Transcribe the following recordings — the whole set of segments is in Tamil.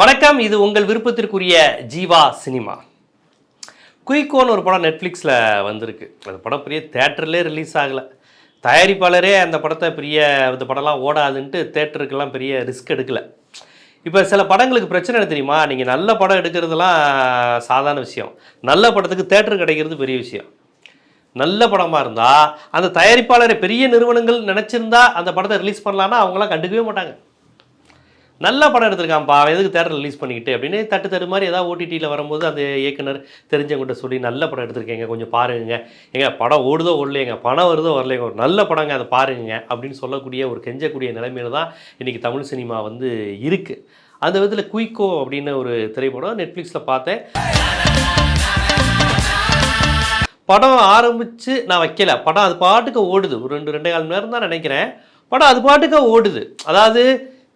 வணக்கம் இது உங்கள் விருப்பத்திற்குரிய ஜீவா சினிமா. குயிக்கோன்னு ஒரு படம் நெட்ஃப்ளிக்ஸில் வந்திருக்கு. அந்த படம் பெரிய தேட்டர்லேயே ரிலீஸ் ஆகலை. தயாரிப்பாளரே அந்த படத்தை பெரிய இந்த படம்லாம் ஓடாதுன்ட்டு தேட்டருக்கெல்லாம் பெரிய ரிஸ்க் எடுக்கலை. இப்போ சில படங்களுக்கு பிரச்சனை என்ன தெரியுமா? நீங்கள் நல்ல படம் எடுக்கிறதுலாம் சாதாரண விஷயம். நல்ல படத்துக்கு தேட்டர் கிடைக்கிறது பெரிய விஷயம். நல்ல படமாக இருந்தால் அந்த தயாரிப்பாளரை பெரிய நிறுவனங்கள் நினச்சிருந்தா அந்த படத்தை ரிலீஸ் பண்ணலான்னா அவங்களாம் கண்டுக்கவே மாட்டாங்க. நல்ல படம் எடுத்திருக்கான்ப்பா அவன் எதுக்கு தேட்டர் ரிலீஸ் பண்ணிக்கிட்டு? அப்படின்னு தட்டு தட்டு மாதிரி ஏதாவது ஓடிடியில் வரும்போது அந்த இயக்குனர் தெரிஞ்சவங்கிட்ட சொல்லி நல்ல படம் எடுத்திருக்கேங்க கொஞ்சம் பாருங்க எங்க படம் ஓடுதோ ஓடலையேங்க பணம் வருதோ வரலையங்க ஒரு நல்ல படங்க அதை பாருங்க அப்படின்னு சொல்லக்கூடிய ஒரு கெஞ்சக்கூடிய நிலைமையில தான் இன்றைக்கி தமிழ் சினிமா வந்து இருக்குது அந்த விதத்தில் குயிக்கோ அப்படின்னு ஒரு திரைப்படம் நெட்ஃப்ளிக்ஸில் பார்த்தேன். படம் ஆரம்பித்து நான் வைக்கல. படம் அது பாட்டுக்கு ஓடுது. ஒரு ரெண்டு ரெண்டே கால் மணி நேரம் தான் நினைக்கிறேன். படம் அது பாட்டுக்கு ஓடுது. அதாவது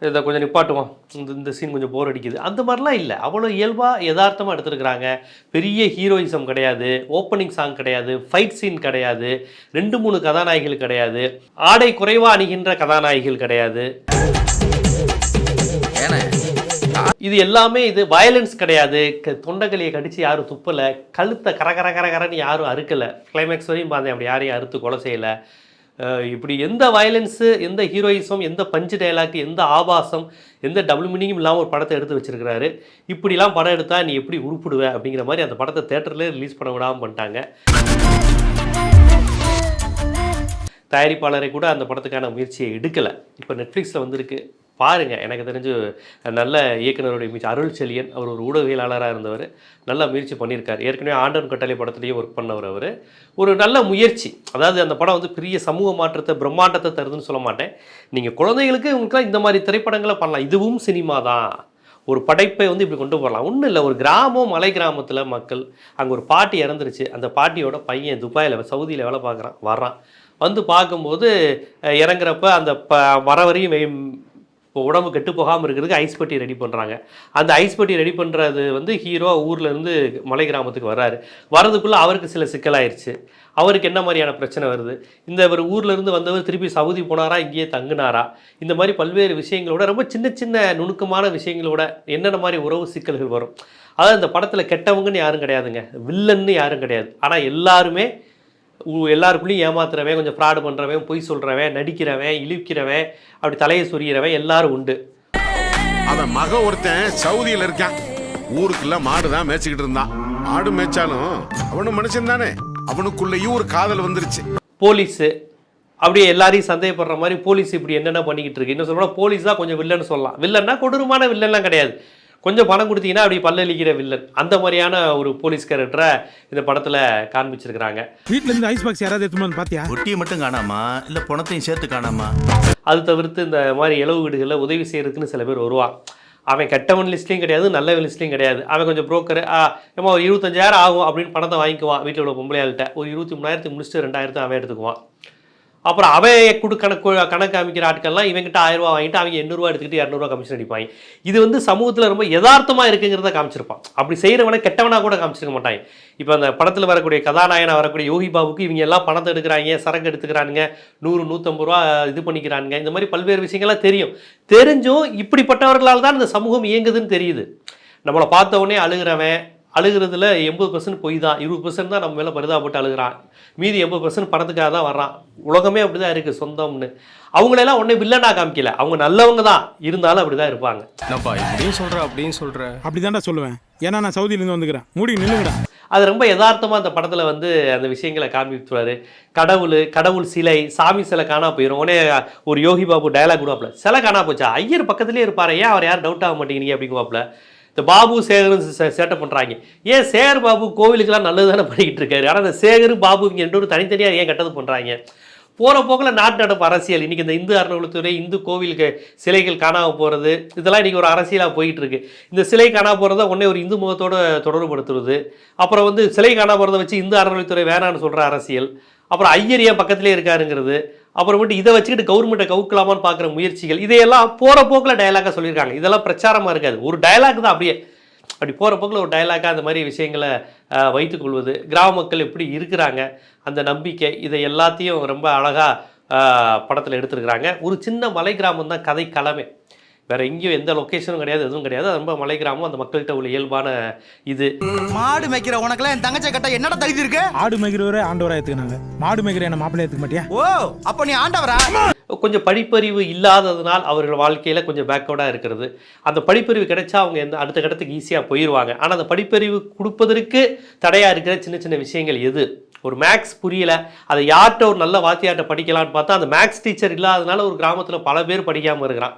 இதை கொஞ்சம் நிப்பாட்டுவோம். இந்த இந்த சீன் கொஞ்சம் போர் அடிக்குது. அந்த மாதிரிலாம் இல்லை. அவ்வளோ இயல்பாக யதார்த்தமாக எடுத்திருக்கிறாங்க. பெரிய ஹீரோயிசம் கிடையாது. ஓப்பனிங் சாங் கிடையாது. ஃபைட் சீன் கிடையாது. ரெண்டு மூணு கதாநாயகிகள் கிடையாது. ஆடை குறைவாக அணிகின்ற கதாநாயகிகள் கிடையாது. இது எல்லாமே இது வயலன்ஸ் கிடையாது. க- தொண்டைகளியை கடிச்சு யாரும் துப்பலை. கழுத்தை கர கர கர கரன்னு யாரும் அறுக்கலை. கிளைமேக்ஸ் வரையும் பார்த்தேன். அப்படி யாரையும் அறுத்து கொலை செய்யலை. இப்படி எந்த வயலன்ஸு எந்த ஹீரோயிசம் எந்த பஞ்சு டைலாக் எந்த ஆபாசம் எந்த டபுள் மீனிங்கும் இல்லாமல் ஒரு படத்தை எடுத்து வச்சிருக்கிறாரு. இப்படிலாம் படம் எடுத்தால் நீ எப்படி உருப்பிடுவ அப்படிங்கிற மாதிரி அந்த படத்தை தேட்டர்லேயே ரிலீஸ் பண்ண விடாமல் பண்ணிட்டாங்க. தயாரிப்பாளரை கூட அந்த படத்துக்கான முயற்சியை எடுக்கலை. இப்போ நெட்ஃப்ளிக்ஸில் வந்திருக்கு. பாருங்கள் எனக்கு தெரிஞ்சு நல்ல இயக்குனருடைய முயற்சி அருள் செழியன் அவர் ஒரு ஊடகவியலாளராக இருந்தவர். நல்ல முயற்சி பண்ணியிருக்கார். ஏற்கனவே ஆண்டன் கட்டளை படத்துலேயும் ஒர்க் பண்ணவர் அவர். ஒரு நல்ல முயற்சி. அதாவது அந்த படம் வந்து பெரிய சமூக மாற்றத்தை பிரம்மாண்டத்தை தருதுன்னு சொல்ல மாட்டேன். நீங்கள் குழந்தைகளுக்கு இவங்களுக்குலாம் இந்த மாதிரி திரைப்படங்களை பண்ணலாம். இதுவும் சினிமா தான். ஒரு படைப்பை வந்து இப்படி கொண்டு போகலாம் ஒன்றும் இல்லை. ஒரு கிராமம் மலை கிராமத்தில் மக்கள் அங்கே ஒரு பாட்டி இறந்துருச்சு. அந்த பாட்டியோட பையன் துபாயில் சவுதியில் வேலை பார்க்குறான் வர்றான். வந்து பார்க்கும்போது இறங்குறப்ப அந்த ப வர வரையும் இப்போ உடம்பு கெட்டு போகாமல் இருக்கிறதுக்கு ஐஸ் பெட்டி ரெடி பண்ணுறாங்க அந்த ஐஸ் பெட்டி ரெடி பண்ணுறது வந்து ஹீரோ ஊர்லேருந்து மலை கிராமத்துக்கு வர்றாரு. வரதுக்குள்ளே அவருக்கு சில சிக்கலாயிருச்சு. அவருக்கு என்ன மாதிரியான பிரச்சனை வருது? இந்த இவர் ஊர்லேருந்து வந்தவர் திருப்பி சவுதி போனாரா? இங்கேயே தங்குனாரா? இந்த மாதிரி பல்வேறு விஷயங்களோட ரொம்ப சின்ன சின்ன நுணுக்கமான விஷயங்களோட என்னென்ன மாதிரி உறவு சிக்கல்கள் வரும்? அதாவது இந்த படத்தில் கெட்டவங்கன்னு யாரும் கிடையாதுங்க. வில்லன்னு யாரும் கிடையாது. ஆனால் எல்லாருமே எல்லாருக்குள்ளேயும் ஏமாத்துறவன் கொஞ்சம் ஃப்ராடு பண்ணுறவன் பொய் சொல்கிறவன் நடிக்கிறவன் இழிக்கிறவன் அப்படி தலையை சொரியறவன் எல்லாரும் உண்டு. அவன் மக ஒருத்தன் சவுதியில இருக்கான். ஊருக்குள்ள மாடு தான் மேய்ச்சிக்கிட்டு இருந்தான். மாடு மேய்ச்சாலும் அவனும் மனுஷன் தானே. அவனுக்குள்ளேயும் ஒரு காதல் வந்துருச்சு. போலீஸு அப்படியே எல்லாரையும் சந்தேகப்படுற மாதிரி போலீஸ் இப்படி என்னென்ன பண்ணிக்கிட்டு இருக்கு. இன்னும் சொல்லலாம் போலீஸ் தான் கொஞ்சம் வில்லன்னு சொல்லலாம். வில்லன்னா கொடூரமான வில்லன்லாம் கிடையாது. கொஞ்சம் பணம் கொடுத்தீங்கன்னா அப்படி பல்லளிக்கிற வில்லன். அந்த மாதிரியான ஒரு போலீஸ் கேரக்டரை இந்த படத்தில் காண்பிச்சிருக்கிறாங்க. வீட்ல இருந்து ஐஸ் பாக்ஸ் யாராவது எடுத்துட்டு வந்து பாத்தியா? ஒட்டியை மட்டும் காணாமா? இல்ல பணத்தையும் சேர்த்து காணாமா? அது தவிர்த்து இந்த மாதிரி இளவு வீடுகளில் உதவி செய்யறதுக்குன்னு சில பேர் வருவான். அவன் கெட்டவன் லிஸ்ட்லேயும் கிடையாது நல்லவன் லிஸ்ட்லேயும் கிடையாது. அவன் கொஞ்சம் புரோக்கர் ஏமா ஒரு இருபத்தஞ்சாயிரம் ஆகும் அப்படின்னு பணத்தை வாங்கிக்குவான். வீட்டில் உள்ள பொம்பளையாள்கிட்ட. ஒரு இருபத்தி மூணாயிரத்துக்கு முடிச்சுட்டு ரெண்டாயிரத்து அவன் எடுத்துக்குவான். அப்புறம் அவையை கொடு கணக்கு கணக்கு அமைக்கிற ஆட்கள்லாம் இவங்ககிட்ட ஆயிரம் ரூபா வாங்கிட்டு அவங்க எண்ணூறுவா எடுத்துக்கிட்டு இரநூறுவா கமிஷன் அடிப்பாங்க. இது வந்து சமூகத்தில் ரொம்ப யதார்த்தமாக இருக்குங்கிறத காமிச்சிருப்பான். அப்படி செய்கிறவனை கெட்டவனா கூட காமிச்சிருக்க மாட்டாங்க. இப்போ அந்த படத்தில் வரக்கூடிய கதாநாயகனா வரக்கூடிய யோகி பாபுக்கு இவங்க எல்லாம் பணத்தை எடுக்கிறாங்க சரக்கு எடுத்துக்கிறானுங்க நூறு நூற்றம்பது ரூபா இது பண்ணிக்கிறானுங்க. இந்த மாதிரி பல்வேறு விஷயங்கள்லாம் தெரியும். தெரிஞ்சும் இப்படிப்பட்டவர்களால் தான் இந்த சமூகம் இயங்குதுன்னு தெரியுது. நம்மளை பார்த்த உடனே அழுகிறவன் அழுகிறதுல எண்பது பர்சன்ட் பொய் தான் இருபது பர்சன்ட் தான் நம்ம மேலே பரிதாபப்பட்டு அழுகிறான். மீதி எண்பது பர்சன்ட் பணத்துக்காக தான் வர்றான். உலகமே அப்படி தான் இருக்குது சொந்தம்னு. அவங்களெல்லாம் ஒன்றே வில்லனா காமிக்கல. அவங்க நல்லவங்க தான் இருந்தாலும் அப்படி தான் இருப்பாங்க. என்னப்பா இப்படியும் சொல்ற அப்படியும் சொல்ற? அப்படிதான்டா சொல்லுவேன். ஏன்னா நான் சவுதியில இருந்து வந்துக்கிறேன். மூடி நில்லுங்கடா. அது ரொம்ப யதார்த்தமாக அந்த படத்தில் வந்து அந்த விஷயங்களை காண்பித்துவார் கடவுள் கடவுள் சிலை சாமி சிலை காணா போயிடும் உடனே ஒரு யோகி பாபு டயலாக் விடுவாப்புல. சிலை காணா போச்சா? ஐயர் பக்கத்துலேயே இருப்பாரு. ஏன் அவர் யாரும் டவுட் ஆக மாட்டேங்கிறீங்க அப்படிங்குவாப்புல. இந்த பாபு சேகரும் சேட்டை பண்ணுறாங்க ஏன் சேகர் பாபு கோவிலுக்கெல்லாம் நல்லது தானே பண்ணிக்கிட்டு இருக்காரு? ஆனால் இந்த சேகர் பாபு இங்கே ரெண்டு பேரும் தனித்தனியாக ஏன் கெட்டது பண்ணுறாங்க போகிற போக்கில் நாட்டு நடப்பு அரசியல். இன்றைக்கி இந்த இந்து அறநிலைத்துறை இந்து கோவிலுக்கு சிலைகள் காணாமல் போகிறது இதெல்லாம் இன்றைக்கி ஒரு அரசியலாக போயிட்டு இருக்கு. இந்த சிலை காணாமல் போகிறத உடனே ஒரு இந்து முகத்தோடு தொடர்புபடுத்துறது. அப்புறம் வந்து சிலை காணாமல் போகிறத வச்சு இந்து அறநிலைத்துறை வேணான்னு சொல்கிற அரசியல். அப்புறம் ஐயர் ஏன் பக்கத்திலே இருக்காருங்கிறது. அப்புறமேட்டு இதை வச்சுக்கிட்டு கவர்மெண்ட்டை கவுக்கலாமான்னு பார்க்குற முயற்சிகள் இதையெல்லாம் போகிற போக்கில் டயலாக்காக சொல்லியிருக்காங்க. இதெல்லாம் பிரச்சாரமாக இருக்காது. ஒரு டயலாக் தான் அப்படியே அப்படி போகிற போக்கில் ஒரு டயலாக்காக அந்த மாதிரி விஷயங்களை வைத்துக்கொள்வது கிராம மக்கள் எப்படி இருக்கிறாங்க அந்த நம்பிக்கை இதை எல்லாத்தையும் ரொம்ப அழகாக படத்தில் எடுத்துருக்குறாங்க. ஒரு சின்ன மலை கிராமம் தான் கதை களமே. வேற எங்கேயும் எந்த லொக்கேஷனும் கிடையாது எதுவும் கிடையாது. ரொம்ப மலை கிராமம் அந்த மக்கள்கிட்ட உள்ள இயல்பான இது. மாடு மேய்க்கிற உனக்குலாம் என் தங்கச்சை கட்ட என்னடா தகுதி இருக்கு? ஆடு மேய்க்கிறவரே ஆண்டவரா ஏத்துக்கினாங்க. மாடு மேய்க்கிற என்ன மாப்பிள்ளை ஏத்துக்க மாட்டியா? ஓ அப்ப நீ ஆண்டவரா? கொஞ்சம் படிப்பறிவு இல்லாததுனால் அவர்கள் வாழ்க்கையில் கொஞ்சம் பேக்வர்டாக இருக்கிறது. அந்த படிப்பறிவு கிடைச்சா அவங்க எந்த அடுத்த கட்டத்துக்கு ஈஸியாக போயிடுவாங்க ஆனால் அந்த படிப்பறிவு கொடுப்பதற்கு தடையாக இருக்கிற சின்ன சின்ன விஷயங்கள் எது? ஒரு மேக்ஸ் புரியல. அதை யார்கிட்ட ஒரு நல்ல வாத்தியார்ட்ட படிக்கலாம்னு பார்த்தா அந்த மேக்ஸ் டீச்சர் இல்லாதனால ஒரு கிராமத்தில் பல பேர் படிக்காமல் இருக்கிறான்.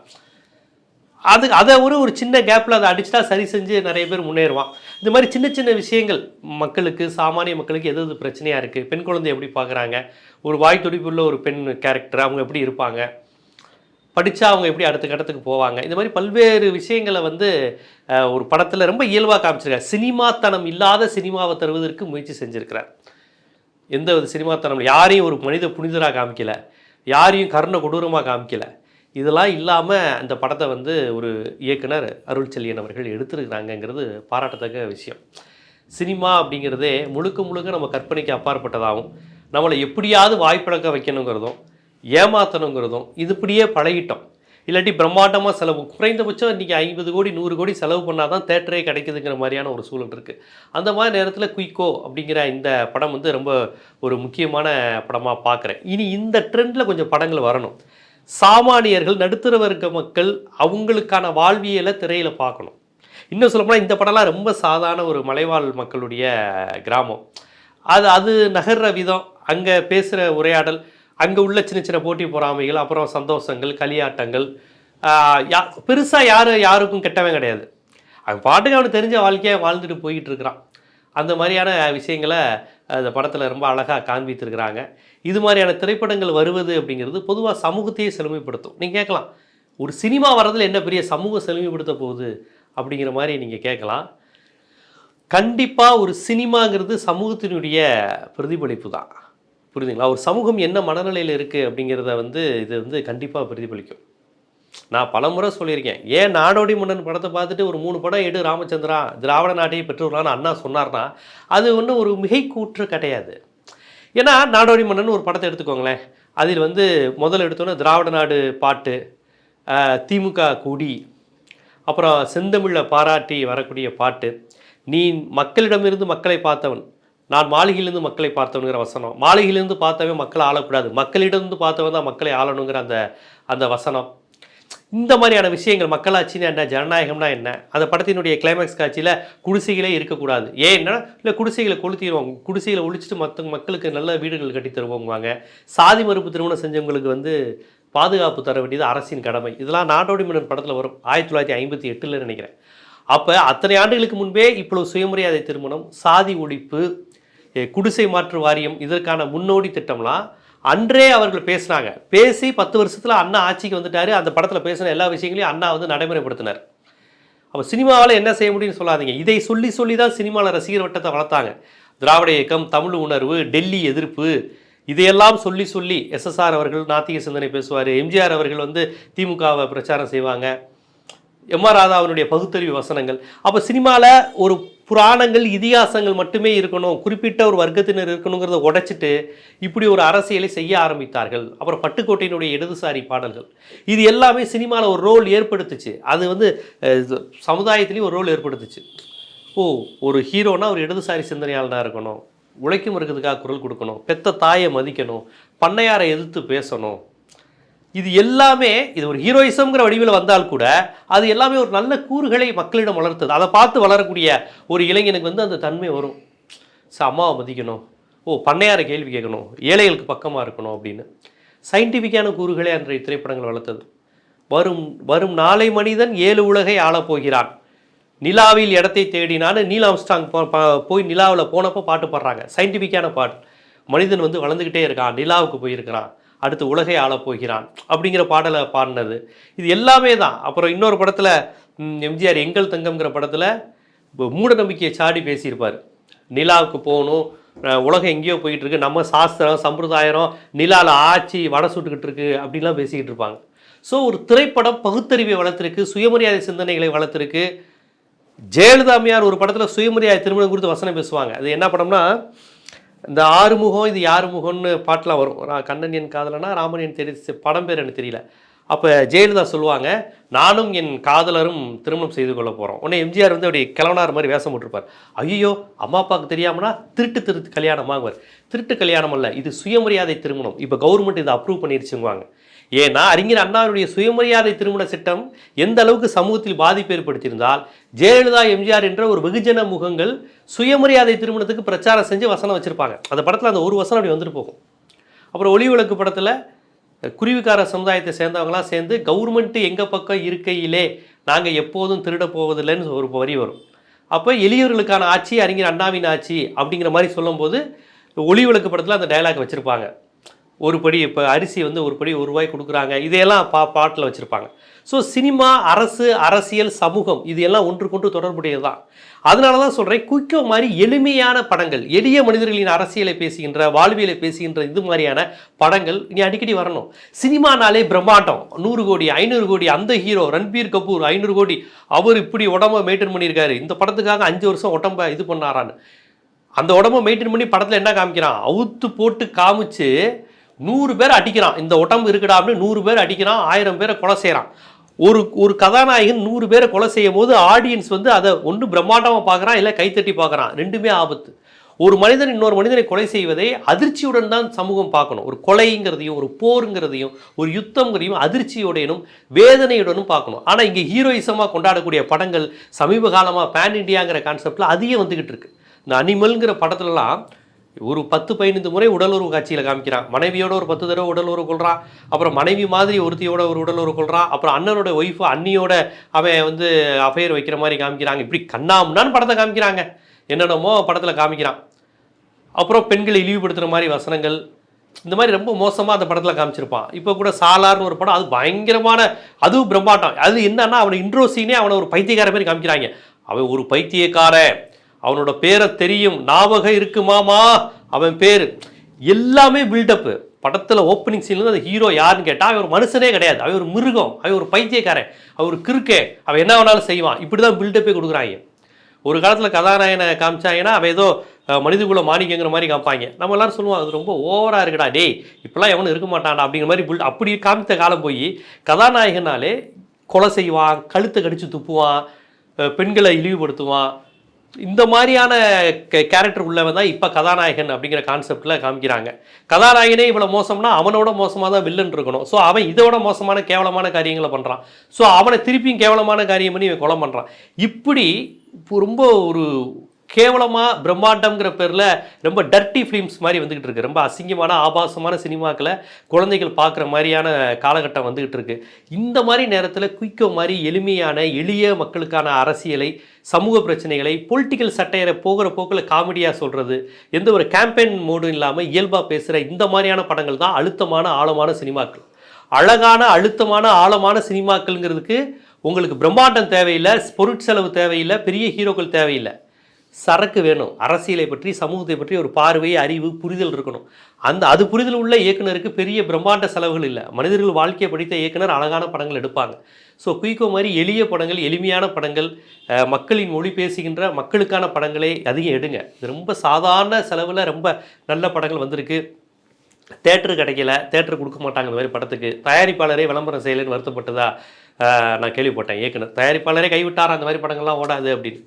அது அதை ஒரு ஒரு சின்ன கேப்பில் அதை அடிச்சுட்டா சரி செஞ்சு நிறைய பேர் முன்னேறுவான். இந்த மாதிரி சின்ன சின்ன விஷயங்கள் மக்களுக்கு சாமானிய மக்களுக்கு எது எது பிரச்சனையாக இருக்குது பெண் குழந்தை எப்படி பார்க்குறாங்க ஒரு வாய் துடிப்புள்ள ஒரு பெண் கேரக்டர் அவங்க எப்படி இருப்பாங்க? படித்தா அவங்க எப்படி அடுத்த கட்டத்துக்கு போவாங்க? இந்த மாதிரி பல்வேறு விஷயங்களை வந்து ஒரு படத்தில் ரொம்ப இயல்பாக காமிச்சிருக்காரு. சினிமாத்தனம் இல்லாத சினிமாவை தருவதற்கு முயற்சி செஞ்சுருக்கிறார். எந்த ஒரு சினிமாத்தனம் யாரையும் ஒரு மனித புனிதராக காமிக்கல. யாரையும் கருணை கொடூரமாக காமிக்கலை. இதெல்லாம் இல்லாமல் அந்த படத்தை வந்து ஒரு இயக்குனர் அருள் செல்லியன் அவர்கள் எடுத்திருக்கிறாங்கங்கிறது பாராட்டத்தக்க விஷயம். சினிமா அப்படிங்கிறதே முழுக்க முழுக்க நம்ம கற்பனைக்கு அப்பாற்பட்டதாகவும் நம்மளை எப்படியாவது வாய்ப்பழக்க வைக்கணுங்கிறதும் ஏமாத்தணுங்கிறதும் இது இப்படியே பழகிட்டோம். இல்லாட்டி பிரம்மாண்டமாக செலவு குறைந்தபட்சம் இன்றைக்கி ஐம்பது கோடி நூறு கோடி செலவு பண்ணால் தான் தேட்டரே கிடைக்குதுங்கிற மாதிரியான ஒரு சூழல் இருக்குது அந்த மாதிரி நேரத்தில் குயிக்கோ அப்படிங்கிற இந்த படம் வந்து ரொம்ப ஒரு முக்கியமான படமாக பார்க்குறேன் இனி இந்த ட்ரெண்டில் கொஞ்சம் படங்கள் வரணும். சாமானியர்கள் நடுத்தர வர்க்க மக்கள் அவங்களுக்கான வாழ்வியலை திரையில் பார்க்கணும். இன்னும் சொல்லப்போனால் இந்த படம்லாம் ரொம்ப சாதாரண ஒரு மலைவாழ் மக்களுடைய கிராமம். அது அது நகர்ற விதம் அங்கே பேசுகிற உரையாடல் அங்கே உள்ள சின்ன சின்ன போட்டி பொறாமைகள் அப்புறம் சந்தோஷங்கள் களியாட்டங்கள் யா பெருசாக யாரும் யாருக்கும் கெட்டவன் கிடையாது. அவன் பாட்டுக்கு அவனுக்கு தெரிஞ்ச வாழ்க்கையை வாழ்ந்துட்டு போயிட்டு இருக்கிறான். அந்த மாதிரியான விஷயங்களை அந்த படத்தில் ரொம்ப அழகாக காண்பித்திருக்கிறாங்க. இது மாதிரியான திரைப்படங்கள் வருவது அப்படிங்கிறது பொதுவாக சமூகத்தையே செழுமைப்படுத்தும். நீங்கள் கேட்கலாம் ஒரு சினிமா வர்றதுல என்ன பெரிய சமூக செழுமைப்படுத்த போகுது அப்படிங்கிற மாதிரி நீங்கள் கேட்கலாம். கண்டிப்பாக ஒரு சினிமாங்கிறது சமூகத்தினுடைய பிரதிபலிப்பு தான். புரியுதுங்களா? ஒரு சமூகம் என்ன மனநிலையில் இருக்குது அப்படிங்கிறத வந்து இது வந்து கண்டிப்பாக பிரதிபலிக்கும். நான் பலமுறை சொல்லியிருக்கேன். ஏன் நாடோடி மன்னன் படத்தை பார்த்துட்டு ஒரு மூணு படம் எடு ராமச்சந்திரா திராவிட நாட்டையை பெற்றுள்ளான்னு அண்ணா சொன்னார்னா அது ஒன்றும் ஒரு மிகை கூற்று கிடையாது. ஏன்னா நாடோடி மன்னன் ஒரு படத்தை எடுத்துக்கோங்களேன். அதில் வந்து முதல்ல எடுத்தோன்னே திராவிட நாடு பாட்டு திமுக கொடி அப்புறம் செந்தமிழை பாராட்டி வரக்கூடிய பாட்டு நீ மக்களிடமிருந்து மக்களை பார்த்தவன் நான் மாளிகையிலேருந்து மக்களை பார்த்தவனுங்கிற வசனம். மாளிகையிலேருந்து பார்த்தவன் மக்களை ஆளக்கூடாது. மக்களிடமிருந்து பார்த்தவன் தான் மக்களை ஆளணுங்கிற அந்த அந்த வசனம். இந்த மாதிரியான விஷயங்கள் மக்களாட்சினா என்ன ஜனநாயகம்னா என்ன? அந்த படத்தினுடைய கிளைமேக்ஸ் காட்சியில் குடிசைகளே இருக்கக்கூடாது. ஏன்னா இல்லை குடிசைகளை கொளுத்திடுவோம். குடிசைகளை ஒழிச்சிட்டு மற்ற மக்களுக்கு நல்ல வீடுகள் கட்டி தருவோங்குவாங்க சாதி மறுப்பு திருமணம் செஞ்சவங்களுக்கு வந்து பாதுகாப்பு தர வேண்டியது அரசின் கடமை. இதெல்லாம் நாடோடி மன்னன் படத்தில் வரும். ஆயிரத்தி தொள்ளாயிரத்தி ஐம்பத்தி எட்டில் நினைக்கிறேன். அப்போ அத்தனை ஆண்டுகளுக்கு முன்பே இவ்வளவு சுயமரியாதை திருமணம் சாதி ஒழிப்பு குடிசை மாற்று வாரியம் இதற்கான முன்னோடி திட்டம்லாம் அன்றே அவர்கள் பேசினாங்க. பேசி பத்து வருஷத்தில் அண்ணா ஆட்சிக்கு வந்துட்டாரு. அந்த படத்தில் பேசின எல்லா விஷயங்களையும் அண்ணா வந்து நடைமுறைப்படுத்தினார். அப்போ சினிமாவால் என்ன செய்ய முடியும்னு சொல்லாதீங்க. இதை சொல்லி சொல்லி தான் சினிமாவில் ரசிகர் வட்டத்தை வளர்த்தாங்க. திராவிட இயக்கம் தமிழ் உணர்வு டெல்லி எதிர்ப்பு இதையெல்லாம் சொல்லி சொல்லி எஸ்எஸ்ஆர் அவர்கள் நாத்திக சிந்தனை பேசுவார். எம்ஜிஆர் அவர்கள் வந்து திமுகவை பிரச்சாரம் செய்வாங்க. எம் ஆர் ராதாவினுடைய பகுத்தறிவு வசனங்கள். அப்போ சினிமாவில் ஒரு புராணங்கள் இதிகாசங்கள் மட்டுமே இருக்கணும் குறிப்பிட்ட ஒரு வர்க்கத்தினர் இருக்கணுங்கிறத உடைச்சிட்டு இப்படி ஒரு அரசியலை செய்ய ஆரம்பித்தார்கள். அப்புறம் பட்டுக்கோட்டையினுடைய இடதுசாரி பாடல்கள். இது எல்லாமே சினிமாவில் ஒரு ரோல் ஏற்படுத்துச்சு. அது வந்து சமுதாயத்துலேயும் சமுதாயத்திலையும் ஒரு ரோல் ஏற்படுத்துச்சு. ஓ ஒரு ஹீரோனா ஒரு இடதுசாரி சிந்தனையாளனாக இருக்கணும். உழைக்கும் இருக்கிறதுக்காக குரல் கொடுக்கணும். பெத்த தாயை மதிக்கணும். பண்ணையாரை எதிர்த்து பேசணும். இது எல்லாமே இது ஒரு ஹீரோயிசம்ங்கிற வடிவில் வந்தால் கூட அது எல்லாமே ஒரு நல்ல கூறுகளை மக்களிடம் வளர்த்தது. அதை பார்த்து வளரக்கூடிய ஒரு இளைஞனுக்கு வந்து அந்த தன்மை வரும். ஸோ அம்மாவை மதிக்கணும். ஓ பண்ணையாரை கேள்வி கேட்கணும். ஏழைகளுக்கு பக்கமாக இருக்கணும் அப்படின்னு. சயின்டிஃபிக்கான கூறுகளே அன்றைய திரைப்படங்கள் வளர்த்தது. வரும் வரும் நாளை மனிதன் ஏழு உலகை ஆளப் போகிறான். நிலாவில் இடத்தை தேடினான்னு நீல் ஆம்ஸ்டாங் போ- போய் நிலாவில் போனப்போ பாட்டு பாடுறாங்க. சயின்டிஃபிக்கான பாட்டு. மனிதன் வந்து வளர்ந்துக்கிட்டே இருக்கான். நிலாவுக்கு போயிருக்கிறான். அடுத்து உலகை ஆளப் போகிறான் அப்படிங்கிற பாடலை பாடினது. இது எல்லாமே தான். அப்புறம் இன்னொரு படத்தில் எம்ஜிஆர் எங்கள் தங்கம்ங்கிற படத்தில் மூட நம்பிக்கையை சாடி பேசியிருப்பார். நிலாவுக்கு போகணும் உலகம் எங்கேயோ போயிட்டு இருக்கு நம்ம சாஸ்திரம் சம்பிரதாயம் நிலாவில் ஆட்சி வடை சுட்டுக்கிட்டு இருக்கு அப்படின்லாம் பேசிக்கிட்டு இருப்பாங்க. ஸோ ஒரு திரைப்படம் பகுத்தறிவை வளர்த்துருக்கு சுயமரியாதை சிந்தனைகளை வளர்த்துருக்கு. ஜெயலலிதாமியார் ஒரு படத்தில் சுயமரியாதை திருமணம் குறித்து வசனம் பேசுவாங்க. அது என்ன படம்னா இந்த ஆறுமுகம் இது யார் முகம்னு பாட்டெலாம் வரும். நான் கண்ணன் என் காதலனா ராமன் என் தெரி படம் பேர் எனக்கு தெரியல. அப்போ ஜெயலலிதா சொல்லுவாங்க நானும் என் காதலரும் திருமணம் செய்து கொள்ள போகிறோம் உடனே எம்ஜிஆர் வந்து அப்படி கிளவனார் மாதிரி வேஷம் போட்டிருப்பார். ஐயோ அம்மா அப்பாவுக்கு தெரியாமனா? திருட்டு திருட்டு கல்யாணமாகுவார் திருட்டு கல்யாணம் அல்ல இது சுயமரியாதை திருமணம். இப்போ கவர்மெண்ட் இதை அப்ரூவ் பண்ணிருச்சுங்குவாங்க. ஏன்னா அறிஞர் அண்ணாவினுடைய சுயமரியாதை திருமண சட்டம் எந்த அளவுக்கு சமூகத்தில் பாதிப்பு ஏற்படுத்தியிருந்தால் ஜெயலலிதா எம்ஜிஆர் என்ற ஒரு வெகுஜன முகங்கள் சுயமரியாதை திருமணத்துக்கு பிரச்சாரம் செஞ்சு வசனம் வச்சுருப்பாங்க. அந்த படத்தில் அந்த ஒரு வசனம் அப்படி வந்துட்டு போகும். அப்புறம் ஒளி விளக்கு படத்தில் குருவிக்கார சமுதாயத்தை சேர்ந்தவங்களாம் சேர்ந்து கவர்மெண்ட்டு எங்கள் பக்கம் இருக்கையிலே நாங்கள் எப்போதும் திருட போவதில்லைன்னு ஒரு வரி வரும். அப்போ எளியவர்களுக்கான ஆட்சி அறிஞர் அண்ணாவின் ஆட்சி அப்படிங்கிற மாதிரி சொல்லும்போது ஒளி விளக்கு படத்தில் அந்த டயலாக் வச்சுருப்பாங்க. ஒரு படி இப்போ அரிசி வந்து ஒரு படி ஒரு ரூபாய் கொடுக்குறாங்க. இதையெல்லாம் பா பாட்டில் வச்சுருப்பாங்க. ஸோ சினிமா அரசு அரசியல் சமூகம் இது எல்லாம் ஒன்றுக்கொன்று தொடர்புடையது தான் அதனால தான் சொல்கிறேன் குயிக்கோ மாதிரி எளிமையான படங்கள் எளிய மனிதர்களின் அரசியலை பேசுகின்ற வாழ்வியலை பேசுகின்ற இது மாதிரியான படங்கள் இங்கே அடிக்கடி வரணும். சினிமானாலே பிரம்மாண்டம். நூறு கோடி ஐநூறு கோடி அந்த ஹீரோ ரன்பீர் கபூர் ஐநூறு கோடி அவர் இப்படி உடம்ப மெயின்டைன் பண்ணியிருக்காரு. இந்த படத்துக்காக அஞ்சு வருஷம் உடம்ப இது பண்ணாரான்னு. அந்த உடம்ப மெயின்டைன் பண்ணி படத்தில் என்ன காமிக்கிறான்? அவுத்து போட்டு காமிச்சு நூறு பேர் அடிக்கிறான். இந்த உடம்பு இருக்குடா அப்படின்னு நூறு பேர் அடிக்கிறான் ஆயிரம் பேரை கொலை செய்கிறான் ஒரு ஒரு கதாநாயகன் நூறு பேரை கொலை செய்யும் போது ஆடியன்ஸ் வந்து அதை ஒன்று பிரம்மாண்டமாக பார்க்குறான் இல்லை கைத்தட்டி பார்க்குறான். ரெண்டுமே ஆபத்து. ஒரு மனிதன் இன்னொரு மனிதனை கொலை செய்வதை அதிர்ச்சியுடன் தான் சமூகம் பார்க்கணும். ஒரு கொலைங்கிறதையும் ஒரு போருங்கிறதையும் ஒரு யுத்தங்கிறதையும் அதிர்ச்சியுடனும் வேதனையுடனும் பார்க்கணும். ஆனால் இங்கே ஹீரோயிசமாக கொண்டாடக்கூடிய படங்கள் சமீப காலமாக பேன் இண்டியாங்கிற கான்செப்டில் அதிகம் வந்துக்கிட்டு இருக்கு. இந்த அனிமல்ங்கிற படத்துலலாம் ஒரு பத்து பதினைந்து முறை உடலுறவு காட்சியில் காமிக்கிறான் மனைவியோட ஒரு பத்து தடவை உடலுறவு கொள்கிறான் அப்புறம் மனைவி மாதிரி ஒருத்தியோட ஒரு உடலுறவு கொள்கிறான் அப்புறம் அண்ணனோட ஒய்ஃபு அண்ணியோட அவன் வந்து அஃபையர் வைக்கிற மாதிரி காமிக்கிறாங்க. இப்படி கண்ணாமுன்னான்னு படத்தை காமிக்கிறாங்க. என்னென்னமோ படத்தில் காமிக்கிறான். அப்புறம் பெண்களை இழிவுபடுத்துகிற மாதிரி வசனங்கள். இந்த மாதிரி ரொம்ப மோசமாக அந்த படத்தில் காமிச்சிருப்பான். இப்போ கூட சாலார்னு ஒரு படம் அது பயங்கரமான அதுவும் பிரம்மாண்டம். அது என்னன்னா அவனை இன்ட்ரோ சீனே அவனை ஒரு பைத்தியக்கார மாதிரி காமிக்கிறாங்க. அவன் ஒரு பைத்தியக்காரன். அவனோட பேரை தெரியும். ஞாபகம் இருக்குமாமா? அவன் பேர். எல்லாமே பில்டப்பு படத்தில் ஓப்பனிங் சீன்ல அந்த ஹீரோ யாருன்னு கேட்டால் அவர் ஒரு மனுஷனே கிடையாது. அவன் ஒரு மிருகம். அவன் ஒரு பைத்தியக்காரன். அவர் கிறுக்கே. அவன் என்ன வேணாலும் செய்வான். இப்படி தான் பில்டப்பே கொடுக்குறாங்க. ஒரு காலத்தில் கதாநாயகனை காமிச்சாங்கன்னா அவன் ஏதோ மனிதகுல மாணிக்கங்கிற மாதிரி காமிப்பாங்க. நம்ம எல்லாரும் சொல்லுவோம் அது ரொம்ப ஓவராக இருக்குடா. டேய் இப்படிலாம் எவனும் இருக்க மாட்டான்டா அப்படிங்கிற மாதிரி பில்ட் அப்படி காமித்த காலம் போய் கதாநாயகனாலே கொலை செய்வான் கழுத்தை கடித்து துப்புவான் பெண்களை இழிவுபடுத்துவான். இந்த மாதிரியான கேரக்டர் உள்ளவன் தான் இப்போ கதாநாயகன் அப்படிங்கிற கான்செப்டில் காமிக்கிறாங்க. கதாநாயகனே இவ்வளோ மோசம்னா அவனோட மோசமாக தான் வில்லன் இருக்கணும். ஸோ அவன் இதோட மோசமான கேவலமான காரியங்களை பண்ணுறான் ஸோ அவனை திருப்பியும் கேவலமான காரியம் பண்ணி இவன் கொலை பண்ணுறான் இப்படி இப்போ ரொம்ப ஒரு கேவலமாக பிரம்மாண்டம்ங்கிற பேரில் ரொம்ப டர்ட்டி ஃபிலிம்ஸ் மாதிரி வந்துக்கிட்டு இருக்கு. ரொம்ப அசிங்கமான ஆபாசமான சினிமாக்களை குழந்தைகள் பார்க்குற மாதிரியான காலகட்டம் வந்துக்கிட்டு இருக்கு. இந்த மாதிரி நேரத்தில் குயிக்கோ மாதிரி எளிமையான எளிய மக்களுக்கான அரசியலை சமூக பிரச்சனைகளை பொலிட்டிக்கல் சட்டையரை போகிற போக்கில் காமெடியாக சொல்கிறது எந்த ஒரு கேம்பெயின் மோடும் இல்லாமல் இயல்பாக பேசுகிற இந்த மாதிரியான படங்கள் தான் அழுத்தமான ஆழமான சினிமாக்கள். அழகான அழுத்தமான ஆழமான சினிமாக்கள்ங்கிறதுக்கு உங்களுக்கு பிரம்மாண்டம் தேவையில்லை பொருட்செலவு தேவையில்லை பெரிய ஹீரோக்கள் தேவையில்லை. சரக்கு வேணும். அரசியலை பற்றி சமூகத்தை பற்றி ஒரு பார்வை அறிவு புரிதல் இருக்கணும். அந்த அது புரிதல் உள்ள இயக்குனருக்கு பெரிய பிரம்மாண்ட செலவுகள் இல்லை. மனிதர்கள் வாழ்க்கையை படித்த இயக்குனர் அழகான படங்கள் எடுப்பாங்க. ஸோ குயிக்கோ மாதிரி எளிய படங்கள் எளிமையான படங்கள் மக்களின் மொழி பேசுகின்ற மக்களுக்கான படங்களை அதிகம் எடுங்க. இது ரொம்ப சாதாரண செலவில் ரொம்ப நல்ல படங்கள் வந்திருக்கு. தேட்டரு கிடைக்கல. தேட்டர் கொடுக்க மாட்டாங்க இந்த மாதிரி படத்துக்கு. தயாரிப்பாளரே விளம்பரம் செய்யலைன்னு வருத்தப்பட்டதா? நான் கேள்விப்பட்டேன். இயக்குனர் தயாரிப்பாளரே கைவிட்டார்? அந்த மாதிரி படங்கள்லாம் ஓடாது அப்படின்னு.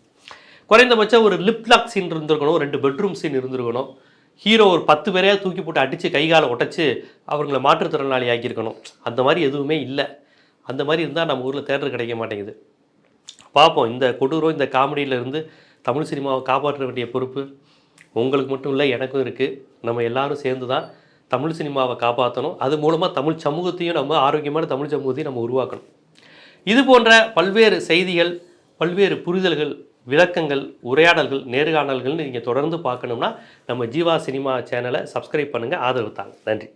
குறைந்தபட்சம் ஒரு லிப் லாக் சீன் இருந்திருக்கணும் ரெண்டு பெட்ரூம் சீன் இருந்திருக்கணும். ஹீரோ ஒரு பத்து பேரையாக தூக்கி போட்டு அடித்து கைகாலை உடச்சி அவங்கள மாற்றுத்திறனாளி ஆக்கியிருக்கணும். அந்த மாதிரி எதுவுமே இல்லை. அந்த மாதிரி இருந்தால் நம்ம ஊரில் தேட்டர் கிடைக்க மாட்டேங்குது. பார்ப்போம். இந்த கொடூரம் இந்த காமெடியில இருந்து தமிழ் சினிமாவை காப்பாற்ற வேண்டிய பொறுப்பு உங்களுக்கு மட்டும் இல்லை எனக்கும் இருக்குது நம்ம எல்லாரும் சேர்ந்து தான் தமிழ் சினிமாவை காப்பாற்றணும் அது மூலமாக தமிழ் சமூகத்தையும் நம்ம ஆரோக்கியமான தமிழ் சமூகத்தையும் நம்ம உருவாக்கணும். இது போன்ற பல்வேறு செய்திகள் பல்வேறு புரிதல்கள் விளக்கங்கள் உரையாடல்கள் நேர்காணல்கள்னு நீங்கள் தொடர்ந்து பார்க்கணும்னா நம்ம ஜீவா சினிமா சேனலை சப்ஸ்கிரைப் பண்ணுங்கள் ஆதரவு தாங்க. நன்றி.